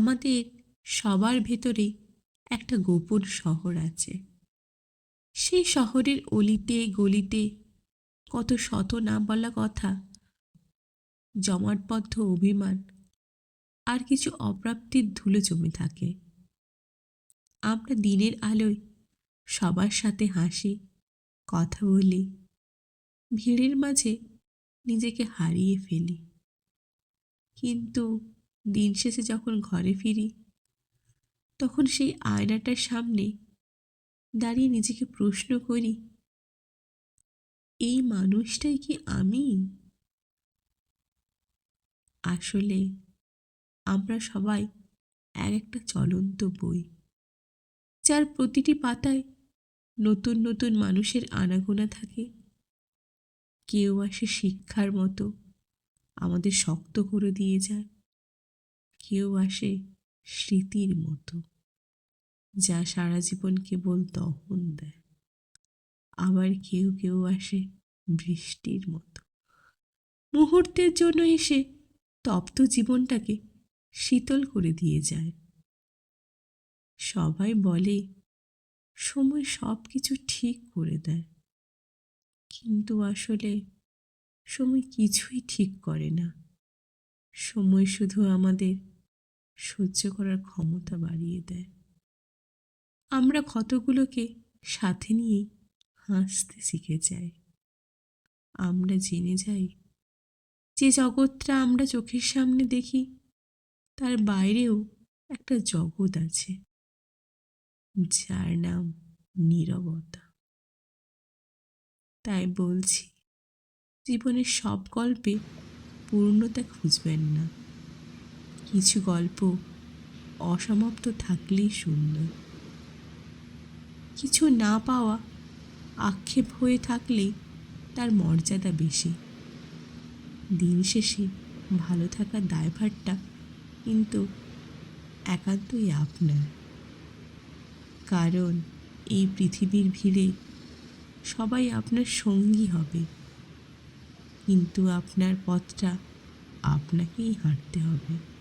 আমাদের সবার ভেতরে একটা গোপন শহর আছে। সেই শহরের অলিতে গলিতে কত শত না বলা কথা, জমাটবদ্ধ অভিমান, আর কিছু অপ্রাপ্তির ধুলো জমে থাকে। আমরা দিনের আলোয় সবার সাথে হাসি, কথা বলি, ভিড়ের মাঝে নিজেকে হারিয়ে ফেলি। কিন্তু দিন শেষে যখন ঘরে ফিরি, তখন সেই আয়নাটার সামনে দাঁড়িয়ে নিজেকে প্রশ্ন করি, এই মানুষটাই কি আমি? আসলে আমরা সবাই এক একটা চলন্ত বই, যার প্রতিটি পাতায় নতুন নতুন মানুষের আনাগোনা থাকে। কেউ আসে শিক্ষার মতো আমাদের শক্ত করে দিয়ে যায়। কেউ আসে স্মৃতির মতো, যা সারা জীবন কেবল দহন দেয়। আবার কেউ কেউ আসে বৃষ্টির মতো। মুহূর্তের জন্য এসে তপ্ত জীবনটাকে শীতল করে দিয়ে যায়। সবাই বলে, সময় সব কিছু ঠিক করে দেয়। কিন্তু আসলে সময় কিছুই ঠিক করে না। সময় শুধু আমাদের সহ্য করার ক্ষমতা বাড়িয়ে দেয়। আমরা ক্ষতগুলোকে সাথে নিয়েই হাসতে শিখে যাই। আমরা জেনে যাই যে জগৎটা আমরা চোখের সামনে দেখি, তার বাইরেও একটা জগৎ আছে, যার নাম নীরবতা। তাই বলছি, জীবনের সব গল্পে পূর্ণতা খুঁজবেন না। কিছু গল্প অসমাপ্ত থাকলেই সুন্দর। কিছু না পাওয়া, আক্ষেপ হয়ে থাকলেই তার মর্যাদা বেশি। দিন শেষে ভালো থাকার দায়ভারটা কিন্তু একান্তই আপনার। কারণ এই পৃথিবীর ভিড়ে সবাই আপনার সঙ্গী হবে। কিন্তু আপনার পথটা আপনাকেই হাঁটতে হবে।